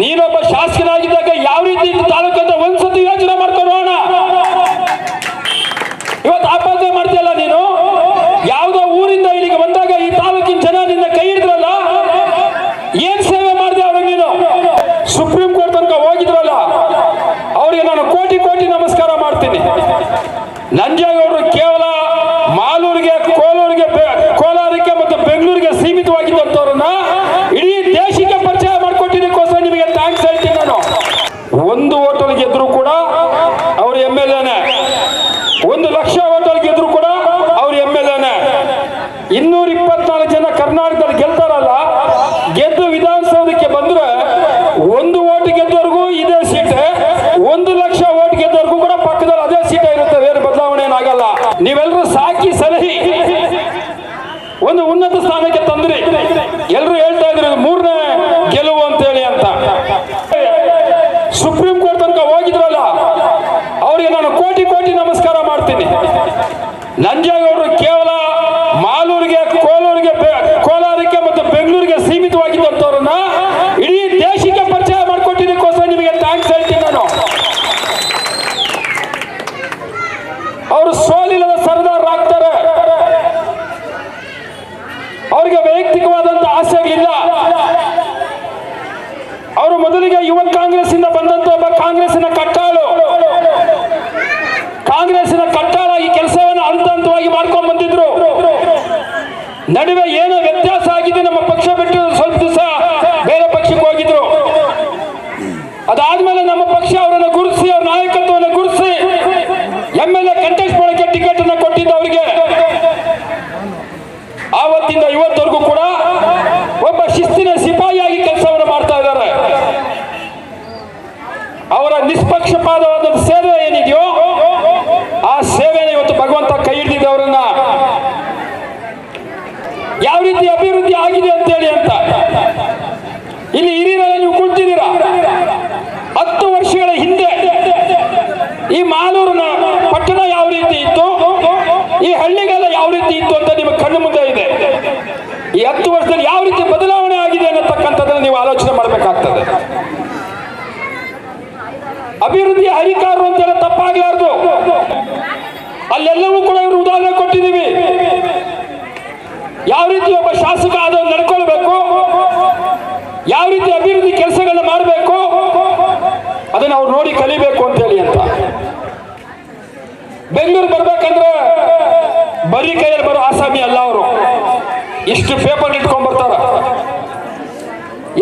ನೀನೊಬ್ಬ ಶಾಸಕನಾಗಿದ್ದಾಗ ಯಾವ ರೀತಿ ತಾಲೂಕು ಅಂತ ಒಂದ್ಸತಿ ಯೋಚನೆ ಮಾಡ್ಕೊಂಡು ಹೋಗೋಣ? ಇವತ್ತು ಆಪಾದನೆ ಮಾಡ್ತಿಯಲ್ಲ ನೀನು? ಯಾವುದೋ ಊರಿಂದ ಇಲ್ಲಿಗೆ ಬಂದಾಗ ಈ ತಾಲೂಕಿನ ಜನ ನಿನ್ನ ಕೈ ಹಿಡಿದ್ರಲ್ಲ? ಏನ್ ಸೇವೆ ಮಾಡಿದೆ ಅವ್ರಿಗೆ ನೀನು? ಸುಪ್ರೀಂ ಕೋರ್ಟ್ ತನಕ ಹೋಗಿದ್ರಲ್ಲ ಅವ್ರಿಗೆ ನಾನು ಕೋಟಿ ಕೋಟಿ ನಮಸ್ಕಾರ ಮಾಡ್ತೀನಿ. ನಂಜೇಗೌಡರು ಕೇವಲ ಮಾಲೂರಿಗೆ ಕೋಲೂರಿಗೆ ಬೆ- ಕೋಲಾರಕ್ಕೆ ಮತ್ತು ಬೆಂಗಳೂರಿಗೆ ಸೀಮಿತವಾಗಿದ್ದಂಥವ್ರನ್ನ ಇಡೀ ದೇಶಕ್ಕೆ ಪರಿಚಯ ಮಾಡಿಕೊಟ್ಟಿದ್ದಕ್ಕೋಸ್ಕರ ನಿಮಗೆ ಥ್ಯಾಂಕ್ಸ್ ಹೇಳ್ತೀನಿ ನಾನು ಒಂದು ಹೋಟೆಲ್ ಗೆದ್ರು ಕೂಡ ಅವರು ಎಂ ಎಲ್ ಎನೆ ಒಂದು ಲಕ್ಷ ಹೋಟೆಲ್ ಗೆದ್ರು ಕೂಡ ಅವ್ರು ಎಂ ಎಲ್ ಎನೆ ಇನ್ನೂರ ಇಪ್ಪತ್ನಾಲ್ಕು ಜನ ಕರ್ನಾಟಕದಲ್ಲಿ ಗೆಲ್ತಾರಲ್ಲ, ಗೆದ್ದು ವಿಧಾನಸೌಧಕ್ಕೆ ಬಂದ್ರೆ ಒಂದು ಓಟ್ ಗೆದ್ದವರೆಗೂ ಇದೇ ಸೀಟ್, ಒಂದು ಲಕ್ಷ ಓಟ್ ಗೆದ್ದವ್ರಿಗೂ ಕೂಡ ಪಕ್ಕದಲ್ಲಿ ಅದೇ ಸೀಟ್ ಇರುತ್ತೆ, ಬೇರೆ ಬದಲಾವಣೆ ಏನಾಗಲ್ಲ ನೀವೆಲ್ಲರೂ ಸಾಕಿ ಸಲಹಿ. ಒಂದು ಉನ್ನತ ಸ್ಥಾನಕ್ಕೆ ತಂದ್ರಿ. ಎಲ್ಲರೂ ಹೇಳ್ತಾ ಇದ್ರು ಮೂರನೇ ಗೆಲುವು ಅಂತೇಳಿ ಅಂತ. ಸುಪ್ರೀಂ ಕೋರ್ಟ್ ತನಕ ಹೋಗಿದ್ರಲ್ಲ, ಅವರಿಗೆ ನಾನು ಕೋಟಿ ಕೋಟಿ ನಮಸ್ಕಾರ ಮಾಡ್ತೀನಿ. ನಂಜೇಗೌಡರು ಕೋಲೂರಿಗೆ ಬೆ- ಕೋಲಾರಕ್ಕೆ ಮತ್ತು ಬೆಂಗಳೂರಿಗೆ ಸೀಮಿತವಾಗಿರುವಂತವ್ರನ್ನ ಇಡೀ ದೇಶಕ್ಕೆ ಪರಿಚಯ ಮಾಡಿಕೊಟ್ಟಿದ್ದಕ್ಕೋಸ್ಕರ ನಿಮಗೆ ಥ್ಯಾಂಕ್ಸ್ ಹೇಳ್ತೀನಿ ನಾನು. ಅವರು ಸೋಲಿಲ್ಲದ ಸರ್ದಾರರಾಗ್ತಾರೆ ಅವರಿಗೆ ವೈಯಕ್ತಿಕವಾದಂತ ಆಸೆಗಳಿಲ್ಲ. ಅವರು ಮೊದಲಿಗೆ ಯುವ ಕಾಂಗ್ರೆಸ್ ಇಂದ ಬಂದಂತ ಒಬ್ಬ ಕಾಂಗ್ರೆಸ್ಸಿನ ಕಟ್ಟಾಳು ಕಾಂಗ್ರೆಸ್ಸಿನ ಕಟ್ಟಾಳಾಗಿ ಕೆಲಸವನ್ನು ಹಂತ ಹಂತವಾಗಿ ಮಾಡ್ಕೊಂಡು ಬಂದಿದ್ರು ನಡುವೆ ಏನೋ ವ್ಯತ್ಯಾಸ ಆಗಿದೆ, ನಮ್ಮ ಪಕ್ಷ ಬಿಟ್ಟು ಸ್ವಲ್ಪ ದಿವಸ ಬೇರೆ ಪಕ್ಷಕ್ಕೆ ಹೋಗಿದ್ರು. ಅದಾದ್ಮೇಲೆ ನಮ್ಮ ಪಕ್ಷ ಅವರನ್ನು ಗುರುಸಿ ಅವ್ರ ನಾಯಕತ್ವವನ್ನು ಗುರುತಿಸಿ ಎಂ ಎಲ್ ಎ ಕಂಟೆಸ್ಟ್ ಮಾಡೋಕೆ ಟಿಕೆಟ್ ಅನ್ನ ಕೊಟ್ಟಿದ್ದು ಅವರಿಗೆ. ಆವತ್ತಿಂದ ಇವತ್ತವರೆಗೂ ಕೂಡ ಒಬ್ಬ ಶಿಸ್ತಿನ ಸಿಪಾಯಿಯಾಗಿ ಕೆಲಸವನ್ನು ಮಾಡ್ತಾ ಇದ್ದಾರೆ. ಅವರ ನಿಷ್ಪಕ್ಷಪಾತವಾದ ಸೇವೆ ಏನಿದೆಯೋ ಆ ಸೇವೆನ ಇವತ್ತು ಭಗವಂತ ಕೈ ಹಿಡಿದಿದೆ ಅವರನ್ನ ಯಾವ ರೀತಿ ಅಭಿವೃದ್ಧಿ ಆಗಿದೆ ಅಂತೇಳಿ ಅಂತ ಇಲ್ಲಿ ಹಿರಿಯರೆಲ್ಲ ನೀವು ಕುಳಿತಿದ್ದೀರಾ ಹತ್ತು ವರ್ಷಗಳ ಹಿಂದೆ ಈ ಮಾಲೂರಿನ ಪಟ್ಟಣ ಯಾವ ರೀತಿ ಇತ್ತು ಈ ಹಳ್ಳಿಗೆಲ್ಲ ಯಾವ ರೀತಿ ಇತ್ತು ಅಂತ ನಿಮ್ಮ ಕಣ್ಣು ಮುಂದೆ ಇದೆ ಈ ಹತ್ತು ವರ್ಷದಲ್ಲಿ ಯಾವ ರೀತಿ ಬದಲಾವಣೆ ಆಗಿದೆ ಅನ್ನತಕ್ಕಂಥದ್ದನ್ನು ನೀವು ಆಲೋಚನೆ ಮಾಡಬೇಕಾಗ್ತದೆ. ಅಭಿವೃದ್ಧಿಯ ಹರಿಕಾರರು ಅಂತೆಲ್ಲ ತಪ್ಪಾಗಲಾರ್ದು. ಅಲ್ಲೆಲ್ಲವೂ ಕೂಡ ಇವರು ಉದಾಹರಣೆ ಕೊಟ್ಟಿದ್ದೀವಿ. ಯಾವ ರೀತಿ ಒಬ್ಬ ಶಾಸಕ ಅದನ್ನು ನಡ್ಕೊಳ್ಬೇಕು? ಯಾವ ರೀತಿ ಅಭಿವೃದ್ಧಿ ಕೆಲಸಗಳನ್ನ ಮಾಡಬೇಕು? ಅದನ್ನು ಅವ್ರು ನೋಡಿ ಕಲಿಬೇಕು ಅಂತ ಹೇಳಿ ಅಂತ. ಬೆಂಗಳೂರು ಬರ್ಬೇಕಂದ್ರೆ ಬರೀ ಕೈಯಲ್ಲಿ ಬರೋ ಆಸಾಮಿ ಅಲ್ಲ. ಇಷ್ಟು ಪೇಪರ್ ಇಟ್ಕೊಂಡ್ ಬರ್ತಾರ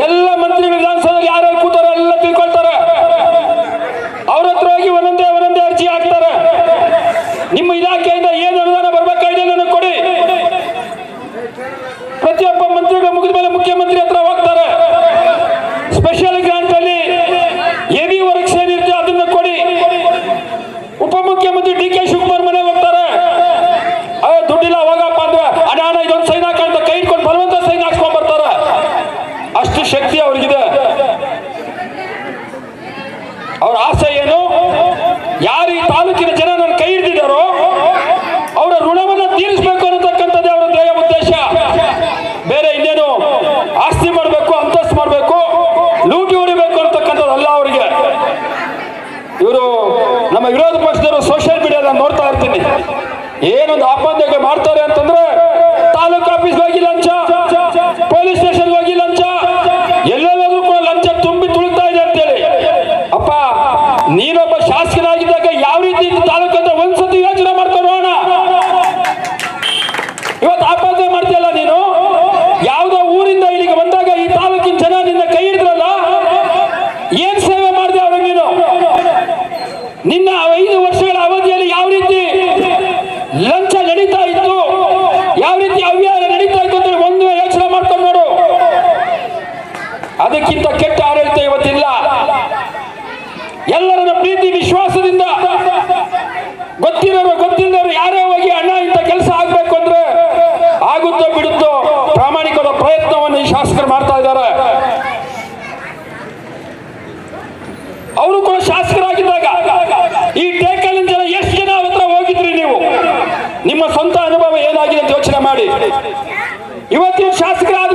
ಎಲ್ಲ ಮಂತ್ರಿ ವಿಧಾನಸಭೆ ಯಾರ್ಯಾರು ಕೂತಾರ ಎಲ್ಲ ತಿಳ್ಕೊಳ್ತಾರೆ. ಅವ್ರ ಹತ್ರ ಹೋಗಿ ಒಂದೊಂದೇ ಒಂದೊಂದೇ ಅರ್ಜಿ ಹಾಕ್ತಾರೆ. ನಿಮ್ಮ ಶಕ್ತಿ ಅವ್ರಿಗಿದೆ. ಅವ್ರ ಆಸೆ ಏನು? ಯಾರು ಈ ತಾಲೂಕಿನ ಜನ ನನ್ನ ಕೈ ಹಿಡಿದಿದ್ದಾರೋ, ಅವರ ಋಣವನ್ನು ತೀರಿಸಬೇಕು ಅನ್ನತಕ್ಕಂಥದ್ದೇ ಅವರ ಧ್ಯೇಯ ಉದ್ದೇಶ. ಬೇರೆ ಇನ್ನೇನು ಆಸ್ತಿ ಮಾಡಬೇಕು, ಅಂತಸ್ತು ಮಾಡಬೇಕು, ಲೂಟಿ ಹೊಡಿಬೇಕು ಅನ್ನತಕ್ಕಂಥದ್ದು ಅಲ್ಲ ಅವರಿಗೆ. ಇವರು ನಮ್ಮ ವಿರೋಧ ಪಕ್ಷದವರು ಸೋಷಿಯಲ್ ಮೀಡಿಯಾದಲ್ಲಿ ನೋಡ್ತಾ ಇರ್ತೀನಿ. ಏನೊಂದು ಆಪಾದನೆ ಮಾಡ್ತಾರೆ ಅಂತಂದ್ರೆ ನೀನೊಬ್ಬ ಶಾಸಕನಾಗಿದ್ದಾಗ ಯಾವ ರೀತಿ ತಾಲೂಕಂತ ಒಂದ್ಸತಿ ಯೋಚನೆ ಮಾಡ್ಕೊಂಡು ಇವತ್ತು ಆಪಾದನೆ ಮಾಡ್ತಿಯಲ್ಲ ನೀನು? ಯಾವುದೋ ಊರಿಂದ ಇಲ್ಲಿಗೆ ಬಂದಾಗ ಈ ತಾಲೂಕಿನ ಜನ ನಿನ್ನ ಕೈ ಹಿಡಿದ್ರಲ್ಲ? ಏನ್ ಸೇವೆ ಮಾಡಿದೆ ಅವ್ರಿಗೆ ನೀನು? ನಿನ್ನ ಐದು ವರ್ಷಗಳ ಅವಧಿಯಲ್ಲಿ ಯಾವ ರೀತಿ ಲಂಚ ನಡೀತಾ ಇತ್ತು? ಯಾವ ರೀತಿ ಅವ್ಯವಹಾರ ನಡೀತಾ ಇತ್ತು ಅಂದ್ರೆ ಒಂದು ಯೋಚನೆ ಮಾಡ್ಕೊಂಡು ನೋಡು. ಅದಕ್ಕಿಂತ ಗೊತ್ತಿರೋರು ಗೊತ್ತಿಲ್ಲದವರು ಯಾರೇ ಹೋಗಿ ಅಣ್ಣ ಇಂಥ ಕೆಲಸ ಆಗ್ಬೇಕು ಅಂದ್ರೆ ಆಗುತ್ತೋ ಬಿಡುತ್ತೋ ಪ್ರಾಮಾಣಿಕವಾದ ಪ್ರಯತ್ನವನ್ನು ಈ ಶಾಸಕರು ಮಾಡ್ತಾ ಇದ್ದಾರೆ. ಅವರು ಕೂಡ ಶಾಸಕರಾಗಿದ್ದಾಗ ಈ ಟೇಕಲಿನ ಜನ ಎಷ್ಟು ಜನ ಹತ್ರ ಹೋಗಿದ್ರಿ ನೀವು? ನಿಮ್ಮ ಸ್ವಂತ ಅನುಭವ ಏನಾಗಿದೆ ಅಂತ ಯೋಚನೆ ಮಾಡಿ. ಇವತ್ತಿನ ಶಾಸಕರಾದ್ಮೇಲೆ